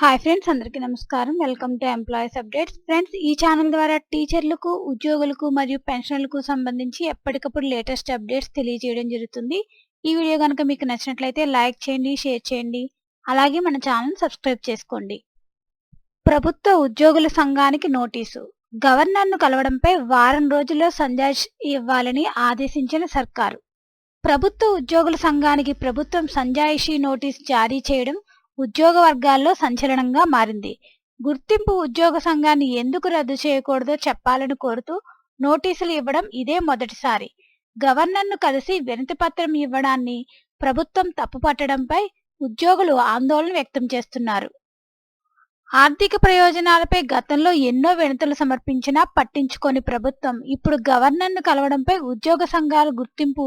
Hi friends అందరికీ నమస్కారం. Welcome to employees updates friends ఈ ఛానల్ ద్వారా టీచర్లకు ఉద్యోగులకు మరియు పెన్షన్లకు సంబంధించి ఎప్పటికప్పుడు లేటెస్ట్ అప్డేట్స్ తెలియజేయడం జరుగుతుంది. ఈ వీడియో కనుక మీకు నచ్చినట్లయితే లైక్ చేయండి షేర్ చేయండి. అలాగే మన ఛానల్ సబ్స్క్రైబ్ చేసుకోండి. ప్రభుత్వ ఉద్యోగుల సంఘానికి నోటీసు. గవర్నర్ను కలవడంపై వారం రోజుల్లో సంజాయిష్ ఇవ్వాలని ఆదేశించిన సర్కారు. ప్రభుత్వ ఉద్యోగుల సంఘానికి ప్రభుత్వం సంజాయిషీ నోటీస్ జారీ చేయడం ఉద్యోగ వర్గాల్లో సంచలనంగా మారింది. గుర్తింపు ఉద్యోగ సంఘాన్ని ఎందుకు రద్దు చేయకూడదో చెప్పాలని కోరుతూ నోటీసులు ఇవ్వడం ఇదే మొదటిసారి. గవర్నర్ను కలిసి వినతి పత్రం ఇవ్వడాన్ని ప్రభుత్వం తప్పుపట్టడంపై ఉద్యోగులు ఆందోళన వ్యక్తం చేస్తున్నారు. ఆర్థిక ప్రయోజనాలపై గతంలో ఎన్నో వినతులు సమర్పించినా పట్టించుకొని ప్రభుత్వం ఇప్పుడు గవర్నర్ను కలవడంపై ఉద్యోగ సంఘాల గుర్తింపు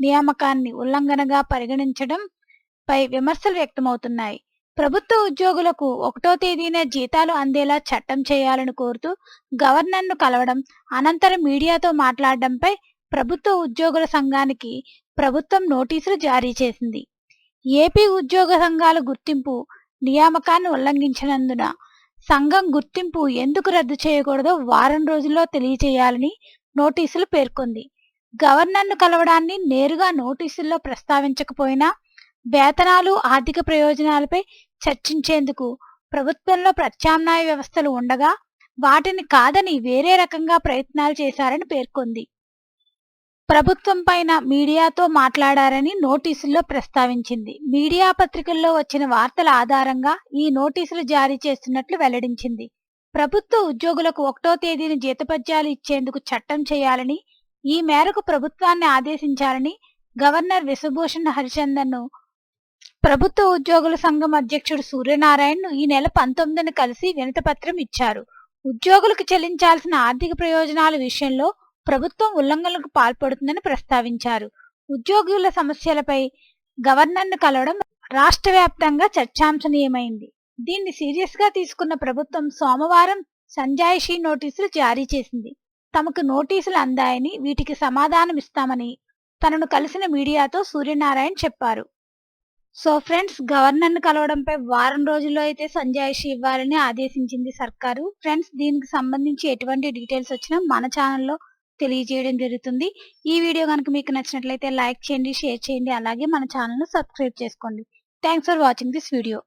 నియామకాన్ని ఉల్లంఘనగా పరిగణించడంపై విమర్శలు వ్యక్తమవుతున్నాయి. ప్రభుత్వ ఉద్యోగులకు ఒకటో తేదీన జీతాలు అందేలా చట్టం చేయాలని కోరుతూ గవర్నర్ను కలవడం అనంతరం మీడియాతో మాట్లాడడంపై ప్రభుత్వ ఉద్యోగుల సంఘానికి ప్రభుత్వం నోటీసులు జారీ చేసింది. ఏపీ ఉద్యోగ సంఘాల గుర్తింపు నియామకాన్ని ఉల్లంఘించినందున సంఘం గుర్తింపు ఎందుకు రద్దు చేయకూడదో వారం రోజుల్లో తెలియచేయాలని నోటీసులు పేర్కొంది. గవర్నర్ను కలవడాన్ని నేరుగా నోటీసుల్లో ప్రస్తావించకపోయినా వేతనాలు ఆర్థిక ప్రయోజనాలపై చర్చించేందుకు ప్రభుత్వంలో ప్రత్యామ్నాయ వ్యవస్థలు ఉండగా వాటిని కాదని వేరే రకంగా ప్రయత్నాలు చేశారని పేర్కొంది. ప్రభుత్వం పైన మీడియాతో మాట్లాడారని నోటీసుల్లో ప్రస్తావించింది. మీడియా పత్రికల్లో వచ్చిన వార్తల ఆధారంగా ఈ నోటీసులు జారీ చేస్తున్నట్లు వెల్లడించింది. ప్రభుత్వ ఉద్యోగులకు ఒకటో తేదీని జీతపత్యాలు ఇచ్చేందుకు చట్టం చేయాలని ఈ మేరకు ప్రభుత్వాన్ని ఆదేశించాలని గవర్నర్ విశ్వభూషణ్ హరిచందన్ ప్రభుత్వ ఉద్యోగుల సంఘం అధ్యక్షుడు సూర్యనారాయణ్ ఈ నెల పంతొమ్మిదిన కలిసి వినతపత్రం ఇచ్చారు. ఉద్యోగులకు చెల్లించాల్సిన ఆర్థిక ప్రయోజనాల విషయంలో ప్రభుత్వం ఉల్లంఘనలకు పాల్పడుతుందని ప్రస్తావించారు. ఉద్యోగుల సమస్యలపై గవర్నర్ను కలవడం రాష్ట్ర వ్యాప్తంగా చర్చాంశనీయమైంది. దీన్ని సీరియస్గా తీసుకున్న ప్రభుత్వం సోమవారం సంజాయిషీ నోటీసులు జారీ చేసింది. తమకు నోటీసులు అందాయని వీటికి సమాధానం ఇస్తామని తనను కలిసిన మీడియాతో సూర్యనారాయణ చెప్పారు. సో ఫ్రెండ్స్ గవర్నర్ను కలవడంపై వారం రోజుల్లో అయితే సంజాయిషి ఇవ్వాలని ఆదేశించింది సర్కారు. ఫ్రెండ్స్ దీనికి సంబంధించి ఎటువంటి డీటెయిల్స్ వచ్చినా మన ఛానల్లో తెలియజేయడం జరుగుతుంది. ఈ వీడియో కనుక మీకు నచ్చినట్లయితే లైక్ చేయండి షేర్ చేయండి అలాగే మన ఛానల్ను సబ్స్క్రైబ్ చేసుకోండి. Thanks for watching this video.